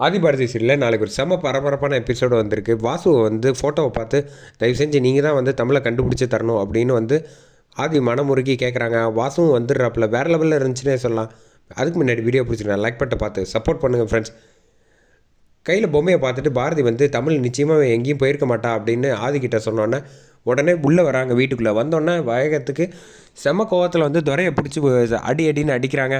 ஆதிபாரதி சீரியலில் நாளைக்கு ஒரு செம பரபரப்பான எபிசோடு வந்திருக்கு. வாசுவை வந்து ஃபோட்டோவை பார்த்து தயவு செஞ்சு நீங்கள் தான் வந்து தமிழை கண்டுபிடிச்சி தரணும் அப்படின்னு வந்து ஆதி மனமுருகி கேட்குறாங்க வாசுவும் வந்துடுறாப்புல. வேறு லெவலில் இருந்துச்சுன்னே சொல்லலாம். அதுக்கு முன்னாடி வீடியோ பிடிச்சிருந்தேன் லைக் பட்டை பார்த்து சப்போர்ட் பண்ணுங்கள் ஃப்ரெண்ட்ஸ் கையில் பொம்மையை பார்த்துட்டு பாரதி வந்து தமிழ் நிச்சயமாக எங்கேயும் போயிருக்க மாட்டா அப்படின்னு ஆதிக்கிட்ட சொன்னோன்னே உடனே உள்ளே வராங்க வீட்டுக்குள்ளே. வந்தோடனே வேகத்துக்கு செம கோவத்தில் வந்து துறையை பிடிச்சி அடி அடின்னு அடிக்கிறாங்க.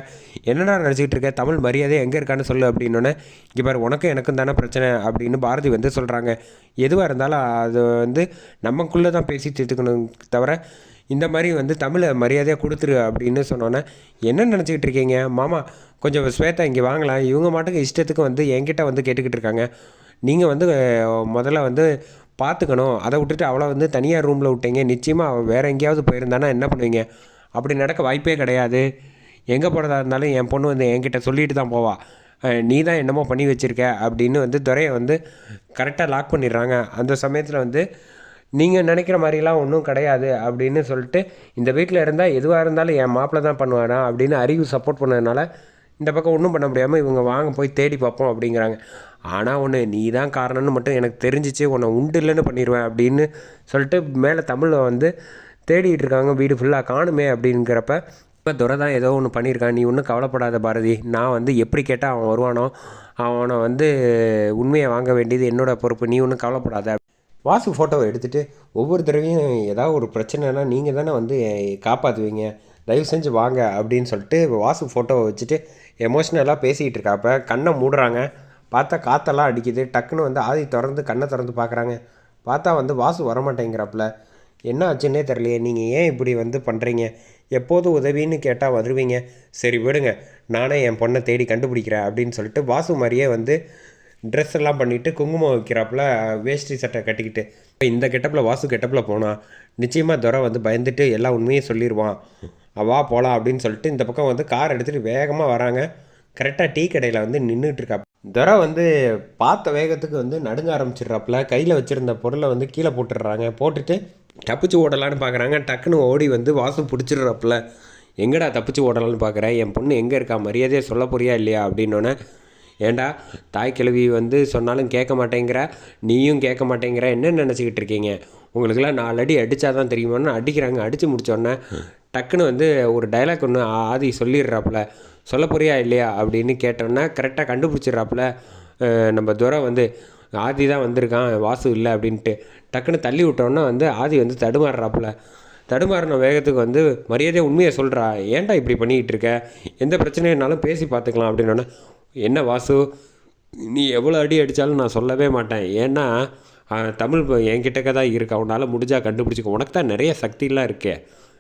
என்னடா நினச்சிக்கிட்டு இருக்க? தமிழ் மரியாதை எங்கே இருக்கான்னு சொல்லு அப்படின்னோடனே இங்கே பாரு உனக்கும் எனக்கும் தானே பிரச்சனை அப்படின்னு பாரதி வந்து சொல்கிறாங்க எதுவாக இருந்தாலும் அது வந்து நமக்குள்ளே தான் பேசி தீர்த்துக்கணும் தவிர இந்த மாதிரி வந்து தமிழை மரியாதையாக கொடுத்துரு அப்படின்னு சொன்னோன்னே என்ன நினச்சிக்கிட்டு இருக்கீங்க? மாமா கொஞ்சம் ஸ்வேதா இங்கே வாங்கலாம் இவங்க மாட்டுக்கு இஷ்டத்துக்கு வந்து என்கிட்ட வந்து கேட்டுக்கிட்டு இருக்காங்க. நீங்கள் வந்து முதல்ல வந்து பார்த்துக்கணும். அதை விட்டுட்டு அவளை வந்து தனியார் ரூமில் விட்டீங்க. நிச்சயமாக அவள் வேறு எங்கேயாவது போயிருந்தானா என்ன பண்ணுவீங்க? அப்படி நடக்க வாய்ப்பே கிடையாது. எங்கே போகிறதா இருந்தாலும் என் பொண்ணு வந்து என்கிட்ட சொல்லிட்டு தான் போவா. நீ தான் என்னமோ பண்ணி வச்சுருக்க அப்படின்னு வந்து துறையை வந்து கரெக்டாக லாக் பண்ணிடுறாங்க. அந்த சமயத்தில் வந்து நீங்கள் நினைக்கிற மாதிரிலாம் ஒன்றும் கிடையாது அப்படின்னு சொல்லிட்டு இந்த வீட்டில் இருந்தால் எதுவாக இருந்தாலும் என் மாப்பிள்ளை தான் பண்ணுவானா அப்படின்னு அறிவு சப்போர்ட் பண்ணதுனால இந்த பக்கம் ஒன்றும் பண்ண முடியாமல் இவங்க வாங்க போய் தேடி பார்ப்போம் அப்படிங்கிறாங்க. ஆனால் ஒன்று நீ தான் காரணம்னு மட்டும் எனக்கு தெரிஞ்சிச்சு. உன்னை உண்டு இல்லைன்னு பண்ணிடுவேன் அப்படின்னு சொல்லிட்டு மேலே தமிழில் வந்து தேடிட்டு இருக்காங்க. வீடு ஃபுல்லாக காணுமே அப்படிங்கிறப்ப இப்போ துரை தான் ஏதோ ஒன்று பண்ணியிருக்கான். நீ ஒன்றும் கவலைப்படாத பாரதி. நான் வந்து எப்படி கேட்டால் அவன் வருவானோ அவனை வந்து உண்மையை வாங்க வேண்டியது என்னோட பொறுப்பு. நீ ஒன்றும் கவலைப்படாத. வாசு ஃபோட்டோவை எடுத்துகிட்டு ஒவ்வொரு தடவையும் ஏதாவது ஒரு பிரச்சனைனா நீங்கள் தானே வந்து காப்பாற்றுவீங்க தயவு செஞ்சு வாங்க அப்படின்னு சொல்லிட்டு வாசு ஃபோட்டோவை வச்சுட்டு எமோஷ்னலாக பேசிக்கிட்டு இருக்காப்ப கண்ணை மூடுறாங்க. பார்த்தா காற்றெல்லாம் அடிக்குது. டக்குன்னு வந்து ஆதி திறந்து கண்ணை திறந்து பார்க்குறாங்க. பார்த்தா வந்து வாசு வரமாட்டேங்கிறாப்புல. என்ன ஆச்சுன்னே தெரியலையே. நீங்கள் ஏன் இப்படி வந்து பண்ணுறீங்க எப்போது உதவின்னு கேட்டால் வருவீங்க. சரி விடுங்க. நானே என் பொண்ணை தேடி கண்டுபிடிக்கிறேன் அப்படின்னு சொல்லிட்டு வாசு மாதிரியே வந்து ட்ரெஸ் எல்லாம் பண்ணிவிட்டு குங்குமம் வைக்கிறாப்புல வேஷ்டி சட்டை கட்டிக்கிட்டு. இப்போ இந்த கெட்டப்பில் வாசு கெட்டப்பில் போனால் நிச்சயமாக துரை வந்து பயந்துட்டு எல்லா உண்மையும் சொல்லிடுவான் வா போகலாம் அப்படின்னு சொல்லிட்டு இந்த பக்கம் வந்து கார் எடுத்துகிட்டு வேகமாக வராங்க. கரெக்டாக டீ கடையில் வந்து நின்றுட்டுருக்கா துரை வந்து பார்த்த வேகத்துக்கு வந்து நடுங்க ஆரம்பிச்சிடுறாப்புல. கையில் வச்சுருந்த பொருளை வந்து கீழே போட்டுடுறாங்க. போட்டுட்டு தப்பிச்சு ஓடலான்னு பார்க்குறாங்க டக்குன்னு ஓடி வந்து வாசு பிடிச்சிடுறாப்புல. எங்கடா தப்பிச்சு ஓடலான்னு பார்க்குறேன் என் பொண்ணு எங்கே இருக்கா? மரியாதையை சொல்ல போறியா இல்லையா? அப்படின்னோடனே ஏண்டா தாய் கிழவி வந்து சொன்னாலும் கேட்க மாட்டேங்கிற? நீயும் கேட்க மாட்டேங்கிற? என்ன நினச்சிக்கிட்டு இருக்கீங்க? உங்களுக்கெல்லாம் நாலு அடி அடித்தா தான் தெரியுமான்னு அடிக்கிறாங்க. அடித்து முடித்தோடனே டக்குன்னு வந்து ஒரு டைலாக் ஒன்று ஆதி சொல்லிடுறாப்புல. சொல்ல போறியா இல்லையா அப்படின்னு கேட்டோன்னே கரெக்டாக கண்டுபிடிச்சிடுறாப்புல. நம்ம துரை வந்து ஆதி தான் வந்திருக்கான் வாசு இல்லை அப்படின்ட்டு. டக்குன்னு தள்ளி விட்டோன்னே வந்து ஆதி வந்து தடுமாறுறாப்புல. தடுமாறின வேகத்துக்கு வந்து மரியாதையை உண்மையை சொல்கிறா ஏன்டா இப்படி பண்ணிக்கிட்டு இருக்க? எந்த பிரச்சனைனாலும் பேசி பார்த்துக்கலாம் அப்படின்னோடனே என்ன வாசு? நீ எவ்வளோ அடி அடித்தாலும் நான் சொல்லவே மாட்டேன். ஏன்னா தமிழ் என்கிட்டக்க தான் இருக்கு. உன்னால் முடிஞ்சால் கண்டுபிடிச்சிக்க. உனக்கு தான் நிறைய சக்தியெலாம் இருக்கே.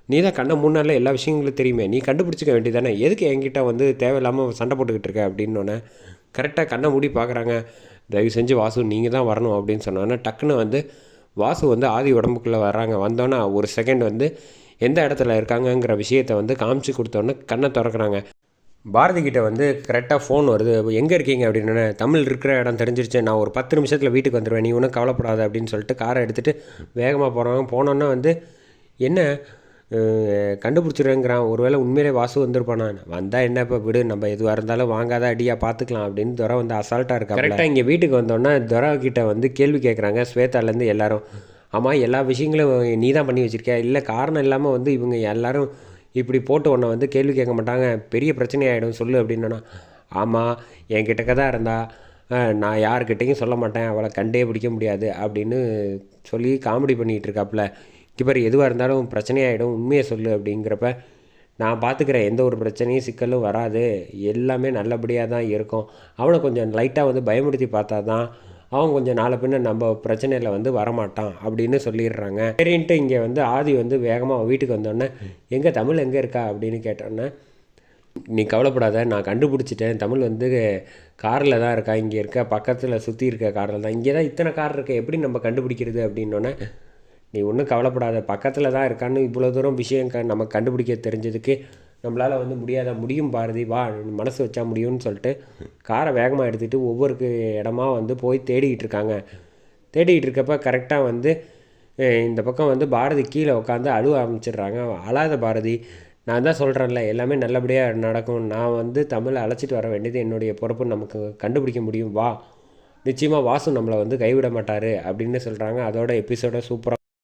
நீ தான் கண்ணை முன்னால எல்லா விஷயங்களும் தெரியுமே. நீ கண்டுபிடிச்சிக்க வேண்டியதானே எதுக்கு என்கிட்ட வந்து தேவையில்லாமல் சண்டை போட்டுக்கிட்டு இருக்க அப்படின்னோடனே கரெக்டாக கண்ணை மூடி பார்க்குறாங்க தயவு செஞ்சு வாசு நீங்கள் தான் வரணும் அப்படின்னு சொன்னோன்னே டக்குன்னு வந்து வாசு வந்து ஆதி உடம்புக்குள்ளே வர்றாங்க. வந்தோன்னே ஒரு செகண்ட் வந்து எந்த இடத்துல இருக்காங்கங்கிற விஷயத்த வந்து காமிச்சு கொடுத்தோன்னே கண்ணை திறக்கிறாங்க. பாரதி கிட்ட வந்து கரெக்டாக ஃபோன் வருது. எங்கே இருக்கீங்க? அப்படின்னு தமிழ் இருக்கிற இடம் தெரிஞ்சிருச்சு. நான் ஒரு பத்து நிமிஷத்தில் வீட்டுக்கு வந்துடுவேன் நீ ஒன்றும் கவலைப்படாத அப்படின்னு சொல்லிட்டு காரை எடுத்துகிட்டு வேகமாக போகிறாங்க போனோன்னே வந்து என்ன? அஹ், கண்டுபிடிச்சிருங்கிறான் ஒருவேளை உண்மையிலே வாசு வந்திருப்பானா? வந்தால் என்ன இப்போ விடு நம்ம எதுவாக இருந்தாலும் வாங்காத அடியாக பார்த்துக்கலாம் அப்படின்னு துரை வந்து அசால்ட்டாக இருக்கா கரெக்டாக இங்கே வீட்டுக்கு வந்தோன்னே துரை கிட்ட வந்து கேள்வி கேட்குறாங்க ஸ்வேதாலேருந்து எல்லாரும் ஆமாம் எல்லா விஷயங்களும் நீ தான் பண்ணி வச்சிருக்க இல்லை காரணம் இல்லாமல் வந்து இவங்க எல்லாரும் இப்படி போட்டு உன்னை வந்து கேள்வி கேட்க மாட்டாங்க. பெரிய பிரச்சனையாயிடும் சொல்லு அப்படின்னா ஆமாம் என் கிட்டக்க தான் இருந்தா நான் யாருக்கிட்டையும் சொல்ல மாட்டேன். அவளை கண்டே பிடிக்க முடியாது அப்படின்னு சொல்லி காமெடி பண்ணிகிட்டு இருக்காப்புல இப்போ எதுவாக இருந்தாலும் பிரச்சனையாயிடும் உண்மையை சொல்லு அப்படிங்கிறப்ப நான் பார்த்துக்கிறேன் எந்த ஒரு பிரச்சனையும் சிக்கலும் வராது. எல்லாமே நல்லபடியாக தான் இருக்கும். அவனை கொஞ்சம் லைட்டாக வந்து பயமுறுத்தி பார்த்தா தான் அவன் கொஞ்சம் நாளை பின்ன நம்ம பிரச்சனையில் வந்து வரமாட்டான் அப்படின்னு சொல்லிடுறாங்க. சரின்ட்டு இங்கே வந்து ஆதி வந்து வேகமாக வீட்டுக்கு வந்தோடனே எங்கே தமிழ் எங்கே இருக்கா? அப்படின்னு கேட்டோன்னே நீ கவலைப்படாத நான் கண்டுபிடிச்சிட்டேன். தமிழ் வந்து காரில் தான் இருக்கா? இங்கே இருக்க பக்கத்தில் சுற்றி இருக்க காரில் தான். இங்கே தான் இத்தனை கார் இருக்க. எப்படி நம்ம கண்டுபிடிக்கிறது? அப்படின்னோடனே நீ ஒன்றும் கவலைப்படாத. பக்கத்தில் தான் இருக்கான்னு இவ்வளோ தூரம் விஷயம் க நம்ம கண்டுபிடிக்க தெரிஞ்சதுக்கு நம்மளால் வந்து முடியாத முடியும் பாரதி. வா மனசு வச்சா முடியும்னு சொல்லிட்டு காரை வேகமாக எடுத்துகிட்டு ஒவ்வொரு இடமா வந்து போய் தேடிக்கிட்டு இருக்காங்க. தேடிக்கிட்டு இருக்கப்ப கரெக்டாக வந்து இந்த பக்கம் வந்து பாரதி கீழே உட்காந்து அழுவ ஆரம்பிச்சிடுறாங்க. அழாத பாரதி. நான் தான் சொல்கிறேன்ல எல்லாமே நல்லபடியாக நடக்கும். நான் வந்து தமிழை அழைச்சிட்டு வர வேண்டியது என்னுடைய பொறுப்பு. நமக்கு கண்டுபிடிக்க முடியும். வா. நிச்சயமாக வாசு நம்மளை வந்து கைவிட மாட்டார் அப்படின்னு சொல்கிறாங்க அதோட எபிசோட சூப்பராக